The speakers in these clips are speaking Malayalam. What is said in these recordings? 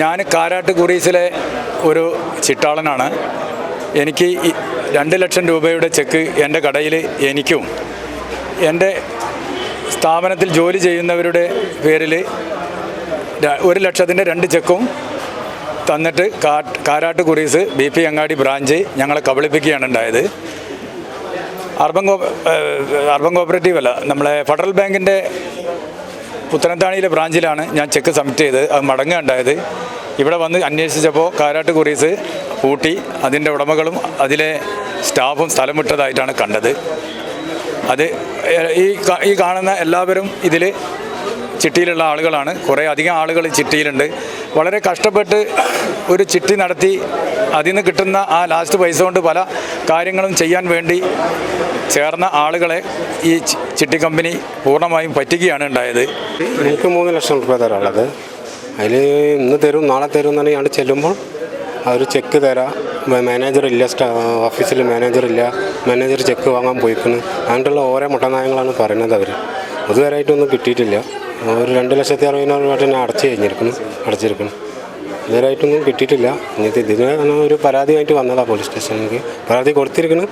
ഞാൻ കാരാട്ട് കുറീസിലെ ഒരു ചിട്ടാളനാണ് എനിക്ക് രണ്ട് ലക്ഷം രൂപയുടെ ചെക്ക് എന്റെ കടയിൽ എനിക്കും. എന്റെ സ്ഥാപനത്തിൽ ജോലി ചെയ്യുന്നവരുടെ പേരിൽ ഒരു ലക്ഷത്തിന്റെ രണ്ട് ചെക്കും തന്നിട്ട് Karat Kurees B P Angadi branch ഞങ്ങളെ കബളിപ്പിക്കുകയാണ് ഉണ്ടായത്. അർബൻ കോ അർബൻ കോപ്പറേറ്റീവ് അല്ല നമ്മളെ ഫെഡറൽ ബാങ്കിന്റെ പുത്തനത്താണിയിലെ ബ്രാഞ്ചിലാണ് ഞാൻ ചെക്ക് സബ്മിറ്റ് ചെയ്ത് അത് മടങ്ങുകയുണ്ടായത് ഇവിടെ വന്ന് അന്വേഷിച്ചപ്പോൾ കാരാട്ട് കുറീസ് പൂട്ടി അതിന്റെ ഉടമകളും അതിലെ സ്റ്റാഫും സ്ഥലം വിട്ടതായിട്ടാണ് കണ്ടത്. അത് ഈ ഈ കാണുന്ന എല്ലാവരും ഇതിൽ ചിട്ടിയിലുള്ള ആളുകളാണ്. കുറേ അധികം ആളുകൾ ചിട്ടിയിലുണ്ട്. വളരെ കഷ്ടപ്പെട്ട് ഒരു ചിട്ടി നടത്തി അതിൽ നിന്ന് കിട്ടുന്ന ആ ലാസ്റ്റ് പൈസ കൊണ്ട് പല കാര്യങ്ങളും ചെയ്യാൻ വേണ്ടി ചേർന്ന ആളുകളെ ഈ ചിട്ടി കമ്പനി പൂർണമായും പറ്റുകയാണ് ഉണ്ടായത്. എനിക്ക് മൂന്ന് ലക്ഷം രൂപ തരാനുള്ളത്. അതിൽ ഇന്ന് തരും നാളെ തരും എന്നാണ് ഞാൻ ചെല്ലുമ്പോൾ അവർ ചെക്ക് തരാം. മാനേജർ ഇല്ല സ്റ്റാ ഓഫീസിൽ മാനേജർ ഇല്ല. മാനേജർ ചെക്ക് വാങ്ങാൻ പോയിക്കുന്നു. അങ്ങനെയുള്ള ഓരോ മുട്ടനായങ്ങളാണ് പറയുന്നത് അവർ അതുവരെയായിട്ടൊന്നും കിട്ടിയിട്ടില്ല. ഒരു രണ്ട് ലക്ഷത്തി അറുപതിനായിരം രൂപ ഞാൻ അടച്ചു കഴിഞ്ഞിരിക്കുന്നു അടച്ചിരിക്കുന്നു. ഇതുവരെയായിട്ടൊന്നും കിട്ടിയിട്ടില്ല. ഇനി ഇത് ഇതിന് ഒരു പരാതിയായിട്ട് വന്നതാണ് പോലീസ് സ്റ്റേഷനിലേക്ക് പരാതി കൊടുത്തിരിക്കണം.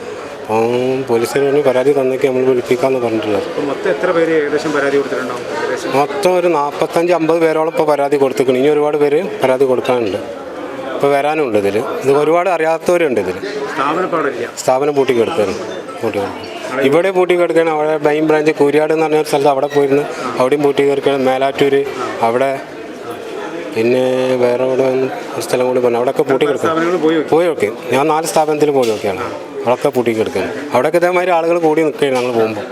പോലീസിന് വേണ്ടി പരാതി തന്നേക്ക് നമ്മൾ വിളിപ്പിക്കാമെന്ന് പറഞ്ഞിട്ടുള്ളത്. മൊത്തം എത്ര പേര് ഏകദേശം പരാതി കൊടുത്തിട്ടുണ്ടാവും മൊത്തം ഒരു നാൽപ്പത്തഞ്ച് അമ്പത് പേരോളം ഇപ്പോൾ പരാതി കൊടുത്തിരിക്കണം. ഇനി ഒരുപാട് പേര് പരാതി കൊടുക്കാനുണ്ട്. ഇപ്പോൾ വരാനുണ്ട് ഇതിൽ ഇത് ഒരുപാട് അറിയാത്തവരുണ്ട് ഇതിൽ സ്ഥാപനം പൂട്ടി കിടക്കുകയാണ് പൂട്ടി ഇവിടെ പൂട്ടി കിടക്കുകയാണ് അവിടെ ബൈം ബ്രാഞ്ച് കൂരിയാട് എന്ന് പറഞ്ഞ സ്ഥലത്ത് അവിടെ പോയിരുന്നു. അവിടെയും പൂട്ടി കിടക്കുകയാണ് മേലാറ്റൂർ അവിടെ പിന്നെ വേറെ ഇവിടെ ഒരു സ്ഥലം കൂടി പറഞ്ഞു അവിടെയൊക്കെ പൂട്ടി കിടക്കും പോയി നോക്കി. ഞാൻ നാല് സ്ഥാപനത്തിൽ പോയി നോക്കിയാണ്. അവിടെയൊക്കെ പൂട്ടി കിടക്കുന്നത് അവിടെയൊക്കെ ഇതേമാതിരി ആളുകൾ കൂടി നിൽക്കുകയാണ് ഞങ്ങൾ പോകുമ്പോൾ.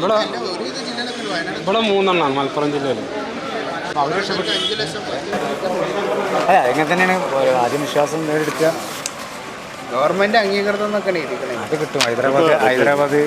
ഇവിടെ ഇവിടെ മൂന്നെണ്ണമാണ് മലപ്പുറം ജില്ലയിൽ അതെ അങ്ങനെ തന്നെയാണ്. ആദ്യം വിശ്വാസം നേടിയെടുക്കുക. ഗവൺമെന്റ് അംഗീകൃതം എന്നൊക്കെയാണ് ഇരിക്കുന്നത് കിട്ടും. ഹൈദരാബാദ് ഹൈദരാബാദ്.